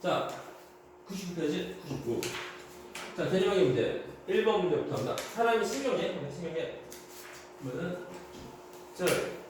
자, 99페이지 99. 자, 대명의 문제. 1번 문제부터 한다. 사람이 신경계, 신경계. 그러면은 자,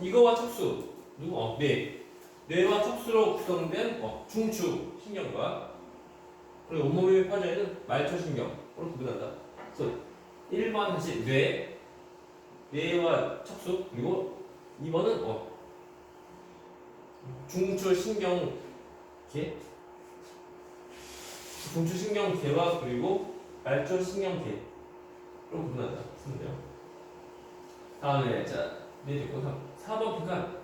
이거와 척수. 누구? 어, 뇌. 뇌와 척수로 구성된 어, 중추 신경과 그리고 온몸에 퍼져 있는 말초 신경으로 구분한다. 그래서 1번 다시 뇌, 뇌와 척수 그리고 2번은 어, 중추 신경계 중추 신경계와 그리고 말초 신경계로 구분한다. 쓰면. 다음에 자, 네 됐고 4번 피칸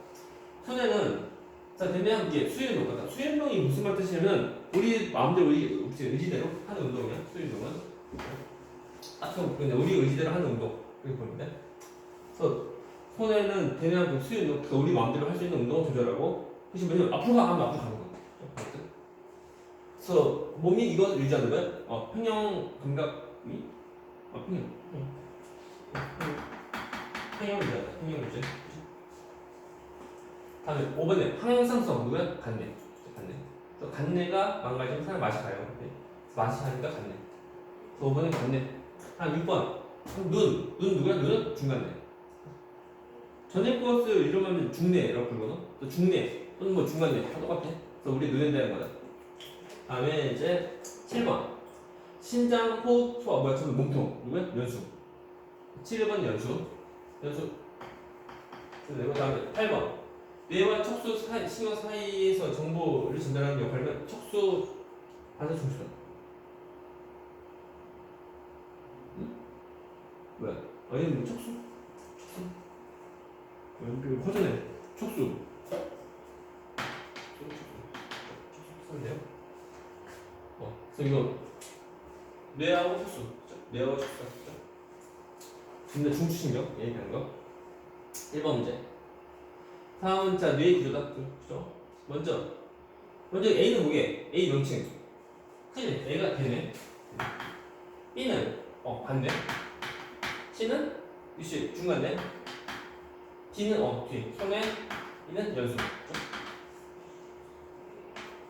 손에는 자, 대내 함께 수행동 같다. 수행동이 무슨 말 뜻이냐면 우리 마음대로 우리 의지대로 하는 운동이야. 수행동은 아까 근데 우리 의지대로 하는 운동 그렇게 보는데. 그래서 손에는 대내 함께 수행동 그러니까 우리 마음대로 할 수 있는 운동을 조절하고 왜냐면 앞으로 가면 앞으로 가는 거야. 그래서 몸이 의지하는 거야. 어, 평형 감각이 어, 평형. 평형. 평형 의지하다. 평형 의지. 다음에 5번에 항상성 누구야? 간내. 간내. 그래서 간내가 망가지면 사람 맛이 가요. 네. 맛이 가니까 간내. 그래서 5번에 간내. 한 6번 눈. 눈 누구야? 눈은 중간내. 전액 코스 이러면 중내라고. 또 중내 또는 뭐 중간내 다 똑같아. 그래서 우리 눈에 대한 거다. 다음에 이제 7번 신장, 호흡, 소화 뭐야? 저는 몸통 누구야? 연수. 7번 연수. 연수. 그리고 다음에 8번 뇌와 척수 사이, 신경 사이에서 정보를 전달하는 역할은 척수 반사 중수다. 응? 뭐야? 아니 뭐 척수? 척수? 허전해. 척수. 이거 뇌하고 척수. 뇌하고 진짜. 근데 중추신경 얘기하는 거. 1번 문제. 다음은 자 뇌의 구조다. 그죠? 먼저 먼저 A는 뭐게? A 명칭. 그지? A가 되네. B는 어 반대. C는 위시 중간대. D는 어 뒤. 손에 E는 연수. 그죠?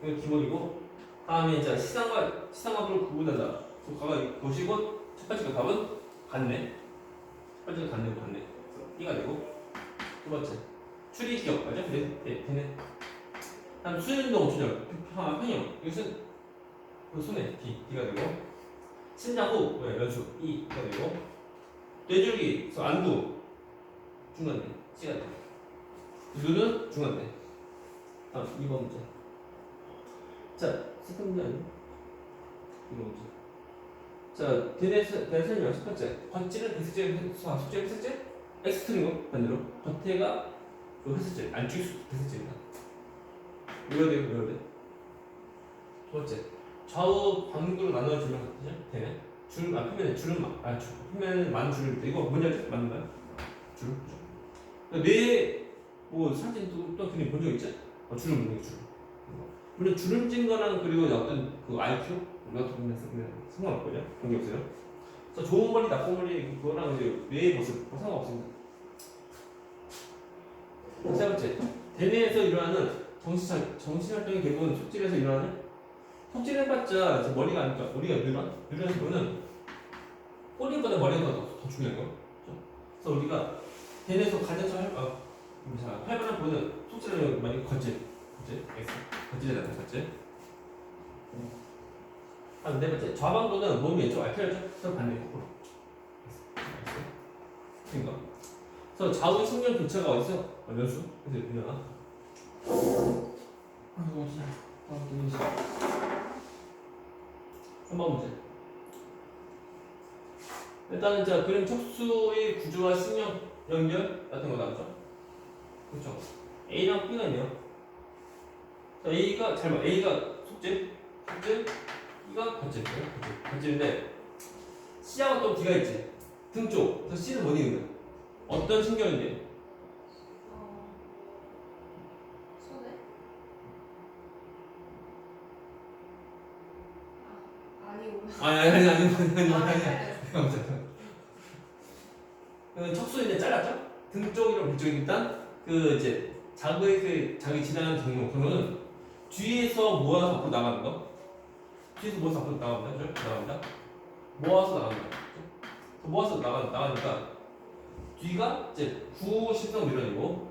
이거 기본이고 다음에 이제 시상과 시상학을 구분하자. 그 과가 보시고 첫 번째 답은 같네. 첫 번째가 같네, 같네. 그래서 B가 되고 두 번째. 추리 기억 맞아? 네, 네, 되네. 다음 수運동 조절, 평, 평형 이것은 그 손에 D, D가 되고 신장 후 네, 연수 E가 되고 뇌줄기, 그래서 안구 중간대 C가 되고 눈은 중간대. 다음 2번 문제. 자, 세컨드 아니? 이거 문제. 자, 대대 대설명 첫 번째. 겉질은 배색질, 수학 숙제 배색질, 엑스트림은 반대로 겉에가 그 회색질 안쪽이 회색질이다. 외워야 돼요, 외워야 돼. 두 번째, 좌우 방구로 나눠지면 그죠? 되네. 줄, 아, 표면에 주름만, 아, 줄, 표면에 많은 줄을, 이거 뭔지 알죠? 맞는가요? 줄? 뇌, 뭐, 사진 또, 또 그림 본적 있지? 어, 있는 게 주름. 물론 주름 찐 거랑 그리고 어떤 그 IQ? 우리가 그냥 상관없거든요? 관계 없어요. 그래서 좋은 머리, 나쁜 머리, 그거랑 이제 뇌의 모습, 뭐 상관없습니다. 세 번째, 대뇌에서 일어나는 정신 정신 활동이 대부분 속질에서 일어나는 속질해봤자 이제 머리가 아니까 우리가 늘어 늘어서 거는 꼬리보다 머리가 더, 더 중요한 거. 그래서 우리가 대뇌에서 가장 잘 할, 어, 자, 활발한 보는 속질을 많이 겉질, 겉질, X, 겉질에 나타 겉질. 한네 번째, 좌방도는 몸이 왼쪽 알켜야죠. 그래서 반대 거꾸로. 그러니까. 그래서 좌우 신경 교차가 어디서? 어, 연수. 그래서 일어나. 아이고 진짜. 아, 너무 싫어. 3번 문제. 일단은 자 그림 척수의 구조와 신경 연결 같은 거 나왔죠. 그렇죠. A랑 B가 있네요. 자 A가 잘 봐. A가 속질, 속질, B가 겉질, 겉질인데 C하고 또 D가 있지. 등 쪽. 그래서 C는 어디 있는 거야? 어떤 신경인데? 어, 손에? 아, 아니구나. 아니 아니 아니 아니 아니 아, 아니. 네. 그 척수인데 잘랐죠? 등 쪽이랑 위쪽 일단 그 이제 자극의 그 자기 지나는 경로 그러면 뒤에서 모아서 앞으로 나가는 거 뒤에서 모아서 앞으로 나갑니다. 그죠? 나갑니다. 모아서 나간다. 그죠? 모아서 나가, 나가니까 뒤가 이제 9, 10성 밀어내고?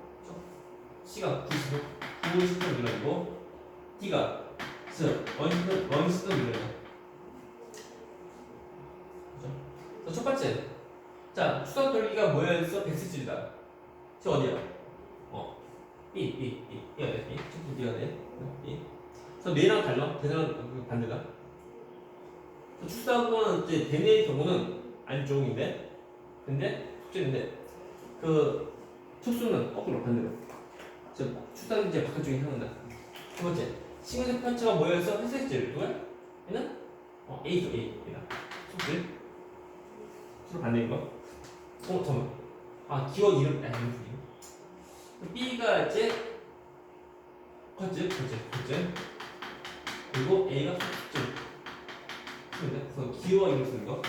C가 9, 10성, 9, 10성 밀어내고 D가 즉 원시성, 원시성 밀어내 그죠? 그래서 첫 번째 자, 추상 돌기가 모여있어 백스질이다. 저 어디야? 어. B, B, B. B가 돼, B. 첫 B가 돼. B. 그래서 얘랑 달라. 대상 그. 그래서 추상은 이제 대뇌의 경우는 안쪽인데, 근데 속죄인데, 그 촉수는 거꾸로 반대로. 저 추상이 이제 바깥쪽에 향한다. 두 번째, 싱글색 편차가 모여있어 회색질. 누가? 얘는 어, A죠, A. 얘다. 속죄. 서로 반대인 거. 어, 잠깐만. 아, 기억 이름, 아, 이름. B가 이제 첫째, 첫째, 첫째. 그리고 A가 첫째. 그래서 기어 이름 쓰는 거.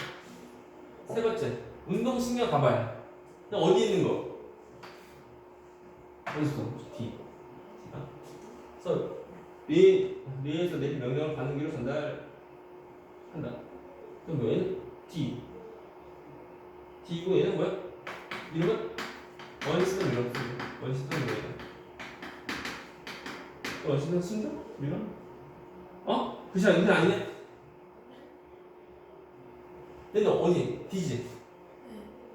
세 번째, 운동신경 가발. 어디 있는 거? 어디 있어? D. D가. 그래서 뇌, 뇌에서 내린 명령을 반응기로 전달한다. 그럼 얘는 D. D고 얘는 뭐야? 이름은 뜻이야. 원시는 뭐 야? 원시는 순정? 이런? 어? 그시야 이게 아니네? 얘는 어디? D지?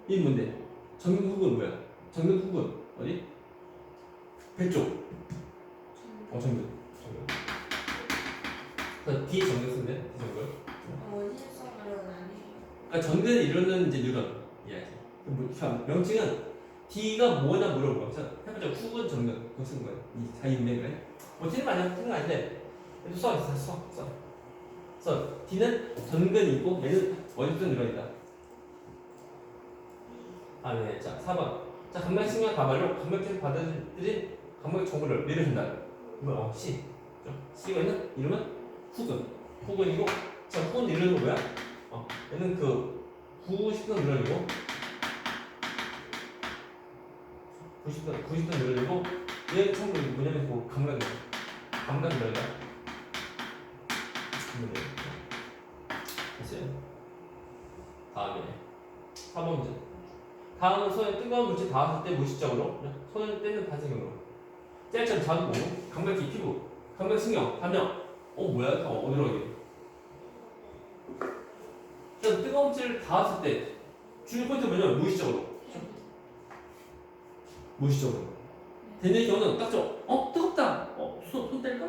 이 뭔데? 정근 후군 뭐야? 정근 후군 어디? 배 쪽. 어 정근. 정근. 그래서 D 정근 쓴데? D 정근. 원신성은 아니에요. 그러니까 전근을 이루는 이제 뉴런 이야기. 뭐, 참, 명칭은 D가 뭐냐 물어보고 자, 해보자 후근 정근 그거 쓰는 거예요. 이 자인맥을. 뭐 틀린 거 아니야? 틀린 거 아닌데 그래도 써 있어 써 써. 그래서 D는 전근이고 얘는 원전 뉴런이다. 아, 네. 자, 4번. 자, 감각신경 가발로 감각에서 받아들인 감각 정보를 내려준다. 뭐, 어, C. C가 있는 이름은 후근. 후근이고, 자, 후근 이름은 뭐야? 어, 얘는 그 구식도 늘어지고 90도 90도 늘어지고 얘 처음으로 뭐냐면 그 감각 감각 늘어져. 됐어요. 다음에 4번 문제. 다음은 손에 뜨거운 물질 닿았을 때 무의식적으로 손을 떼는 반응으로 짤짤 자극 오 감각기 피부 감각 신경 감정 어 뭐야 다 어디로 가게 일단 뜨거운 물질을 닿았을 때 중요 포인트 뭐냐면 무의식적으로 무의식적으로 되는 경우는 딱 저, 어 뜨겁다 어 손, 손 뗄까?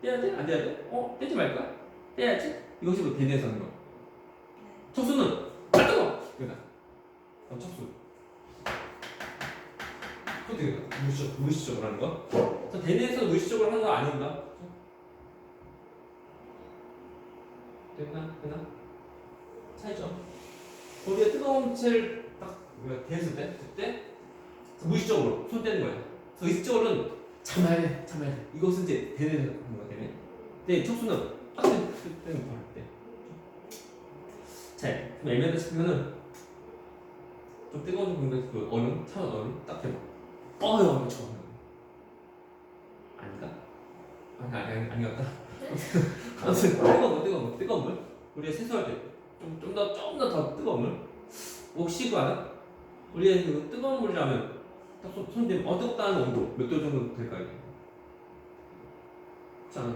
떼야 돼? 안 떼야 돼? 어 떼지 말까? 떼야지? 이것이 뭐 대뇌에서 하는 거 척수는 아 뜨거! 그다 그럼 척수 그때 무의식, 무의식적으로 하는 거 그래서 대뇌에서 무의식적으로 하는 거 아닌가? 됐나? 됐나? 차이죠. 거기에 뜨거운 물체를 딱 우리가 대했을 때, 그때 무의식적으로 손 떼는 거야. 그래서 의식적으로는 참아야 돼, 참아야 돼. 이것은 이제 대뇌에서 하는 거야, 대뇌. 근데 척수는 딱 떼는 거할 때. 자, 그럼 애매하다 싶으면은 좀 뜨거운 공간 그 얼음, 차원 얼음 딱 대봐. 얼음 쳐. 아닌가? 아니, 아니, 아니, 아니었다. 아무튼 뜨거운 물, 뜨거운 물, 뜨거운 물. 우리가 세수할 때 좀 좀더좀더더 뜨거운 물. 혹시 그 알아? 우리가 그 뜨거운 물이라면 딱손 손 대면 어 뜨겁다는 온도 몇 도 정도 될까요? 그렇지?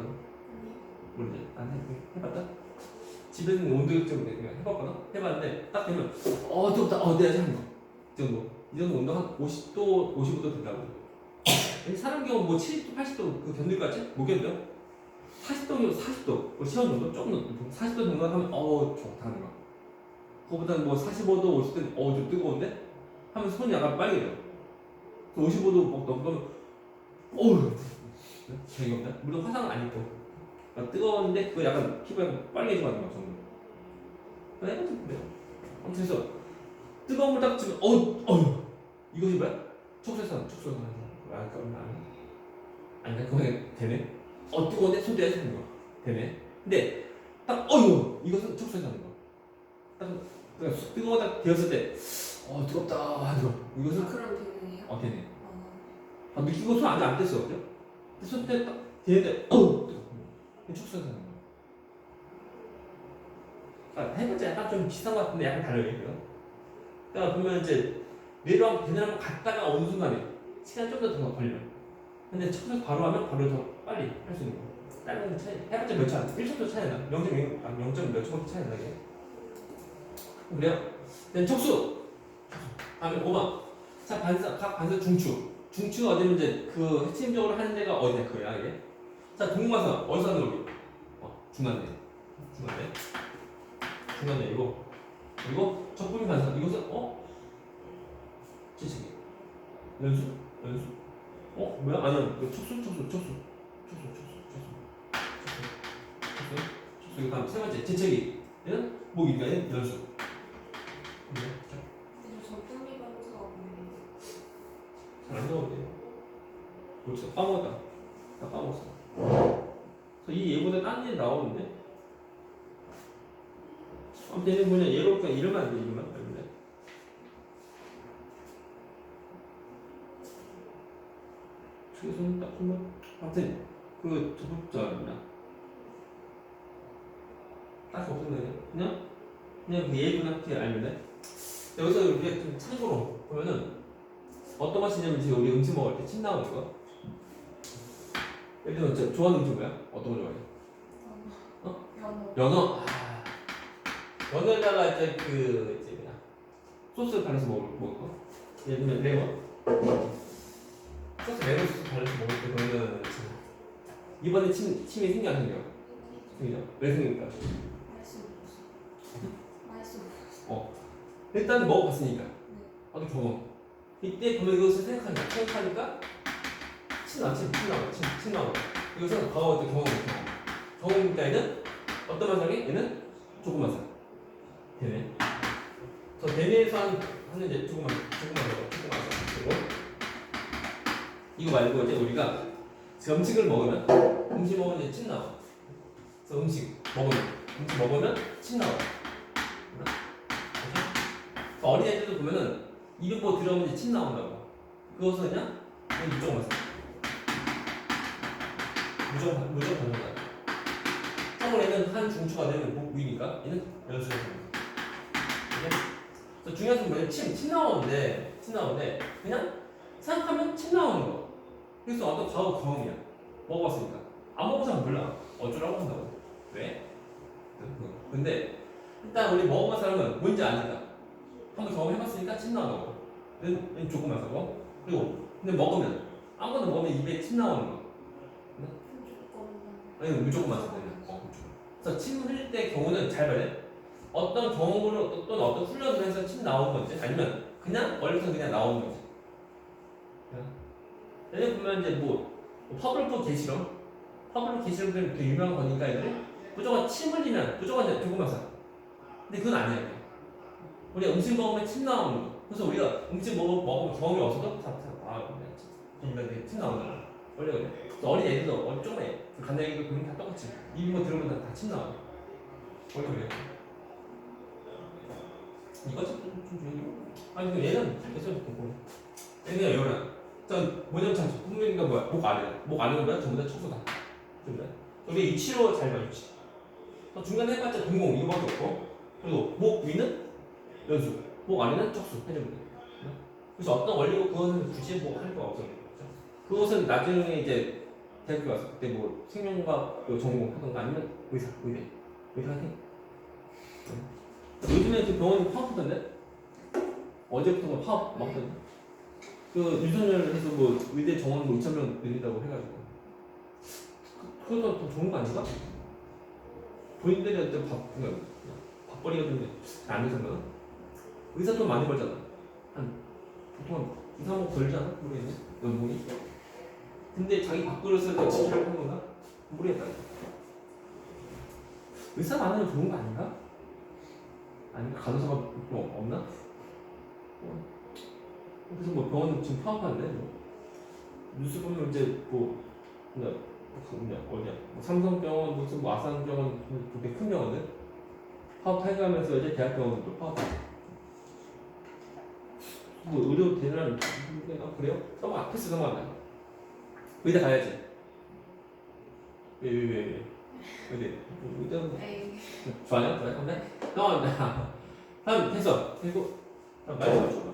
모르지? 안 해, 해봤다? 집에는 온도 좀 내가 해봤거나 해봤는데 딱 되면 어 뜨겁다 어 내가 하는 거. 이 정도 이 정도 온도 한 50도 55도 된다고. 사람 경우 뭐 70도 80도 그 견딜 것 같지? 못 견뎌? 40도면 40도, 뭐 시원 정도 조금 높은 40도 정도 하면 어우 좋다는 거. 그거보다는 뭐 45도, 50도 어우 좀 뜨거운데 하면 손이 약간 빨개져. 55도 막 넘으면 어우 재미없다. 물론 화상은 아니고 아, 뜨거운데 그거 약간 하는 거 정도. 그래 그래요. 아무튼 그래서 뜨거운 물딱 치면 어우 어우 이것이 뭐야? 하는 거. 아 그건 아니 아니 그거는 되네. 어 뜨거운데 손 떼야 되는 거 되네. 근데 딱 어이구 이것은 촉수에서 하는 거. 딱 뜨거워 딱 되었을 때 어 뜨겁다 하는 거. 이것은 아, 그럼 되네요. 어 되네. 어, 아 느끼고 손 안에 안 뗐어 그죠? 딱 되는데 어우 뜨거워. 이게 촉수에서 하는 거. 그러니까 해봤자 약간 좀 비슷한 것 같은데 약간 다르게 그요 그러니까 보면 이제 뇌랑 배너랑 갔다가 어느 순간에 시간 좀더 걸려. 근데 척수 바로 하면 바로 더 빨리 할 수 있는 거. 다른 차이 해봤자 몇 차? 1초도 차이 나. 0.0 아, 0.몇 초밖에 차이 안 나게. 그래요? then 척수. 다음에 5번. 자 반사 각 반사 중추. 중추가 어디면 이제 그 핵심적으로 하는 데가 어디냐 그거야 이게. 자 동마사 어디서 하는 거기? 어 중간대. 중간대. 중간대 이거. 그리고 적분이 반사 이것은 어? 지식이. 연수? 연수? 어? 뭐야? 아니야. 이거 촉수, 촉수. 촉수, 촉수, 촉수. 촉수. 촉수. 촉수. 이거 다음 세 번째. 재채기. 얘는 목이니까 얘는 연수. 네. 근데 저 분리 반사가 없는데. 잘 안 나오네. 그렇죠. 까먹었다. 나 까먹었어. 그래서 이 얘보다 딴 일 나오는데? 아무튼 얘는 뭐냐. 얘로 그냥 이름만 안 돼. 알면 돼. 최소한 딱한 번. 아무튼, 그, 저부터입니다. 딱 없었네. 그냥, 그냥 그 예분 함께 알면 돼. 여기서 우리가 좀 참고로 보면은, 어떤 맛이냐면 지금 우리 음식 먹을 때 침 나오는 거. 예를 들면 저 좋아하는 음식 뭐야? 어떤 거 좋아해? 연어. 연어. 아. 연어에다가 이제 그 이제 뭐야? 소스 발라서 먹을 먹을 거. 예를 들면 레몬. 소스 레몬 소스 발라서 먹을 때 그러면 참 이번에 침 침이 생겨 안 생겨? 생기죠? 왜 생깁니까? 맛있어. 맛있어. 일단 먹어봤으니까. 나도 경험. 이때 보면 이것을 생각하니까 생각하니까 침 나와 침, 침 나와. 이것은 과거 때 경험을 경험. 얘는 어떤 맛상이 얘는 조금 맛상. 되네. 저 대뇌에서 한, 하는 이제 조금 맛, 조금 맛, 조금 맛상. 그리고 이거 말고 이제 우리가 음식을 먹으면 음식 먹으면 이제 침 나와. 그래서 음식 먹으면 음식 먹으면 침 나와. 그래서 어린애들도 보면은 입에 뭐 들어오면 침 나온다고. 그것은 그냥 무조건 맞아. 무조건 반- 무조건 반응다. 참고로 얘는 한 중추가 되면 목 위니까 얘는 연수가 됩니다. 그래서 중요한 건 뭐냐면 침, 침 나오는데 침 나오는데 그냥 생각하면 침 나오는 거. 그래서 어떤 과거 경험이야. 먹어봤으니까. 안 먹어서는 몰라. 어쩌라고 한다고. 왜? 근데 일단 우리 먹어본 사람은 뭔지 아니까. 한번 경험해봤으니까 침 나오는 거. 얘는, 얘는 조금만 사고. 그리고 근데 먹으면 아무거나 먹으면 입에 침 나오는 거. 아니 무조건만 사야 되는 거. 어, 무조건. 그래서 침 흘릴 때 경우는 잘 봐야 돼. 어떤 경험으로 또는 어떤 훈련을 해서 침 나오는 건지 아니면 그냥 원래부터 그냥 나오는 건지. 예를 보면 이제 뭐, 뭐 퍼블포 개실험, 퍼블포 개실험들 되게 유명한 거니까 이제 무조건 침 흘리면 무조건 이제 조금만 사. 근데 그건. 이게. 우리가 음식 먹으면 침 나오는 거. 그래서 우리가 음식 먹어, 먹으면 경험이 없어도 다, 다, 아, 그냥 이면 침 나오는 거. 원래 그래. 어린 애들도 어린 그 간장이도 그런 다 똑같이. 입으로 들어오면 다침 나와. 원래 그래요. 이거 좀, 좀, 좀 조용히. 아니, 그 얘는 계속 보고. 얘는 여러분. 전 모년 창조. 분명히가 뭐야? 목 아래. 목 아래는 뭐야? 전부 다 척수다. 전부 다. 우리 위치로 잘 봐, 위치. 또 중간에 해봤자 동공 이거밖에 없고. 그리고 목 위는 연수. 목 아래는 척수. 해주면 돼. 그래서 어떤 원리고 그거는 굳이 뭐할 거가 없어요. 그것은 나중에 이제 대학교 가서 그때 뭐 생명과학 그 전공 하던가 아니면 의사, 의대, 의사 하긴. 요즘에 그 병원 파업하던데? 어제부터 뭐 파업 막 하던데? 그 유선열 해서 뭐 의대 정원 뭐 2,000명 늘린다고 해가지고. 그- 그것도 더 좋은 거 아닌가? 본인들이 어때 밥, 그냥 밥벌이가 좀안 해서나? 의사 돈 많이 벌잖아. 한, 보통 한 2, 3억 벌잖아? 모르겠네. 연봉이. 근데 자기 밥그릇을 지출을 하는 건가? 모르겠다. 의사 많으면 좋은 거 아닌가? 아닌가? 간호사가 뭐 없나? 어. 그래서 뭐 병원 지금 파업하는데 뭐. 뉴스 보면 이제 뭐 그냥 뭐 뭐냐 어디야 뭐 삼성병원 무슨 뭐 아산병원 그렇게 큰 병원들 파업 해가면서 이제 대학병원도 파업하고 뭐 의료 대란 아 그래요? 너무 앞에서 넘어간다 의대 가야지 왜왜왜왜 의대 뭐 의대 에이. 좋아요? 좋아요? 근데 형, 다음 됐어. 됐고. 다음 말씀 줘봐.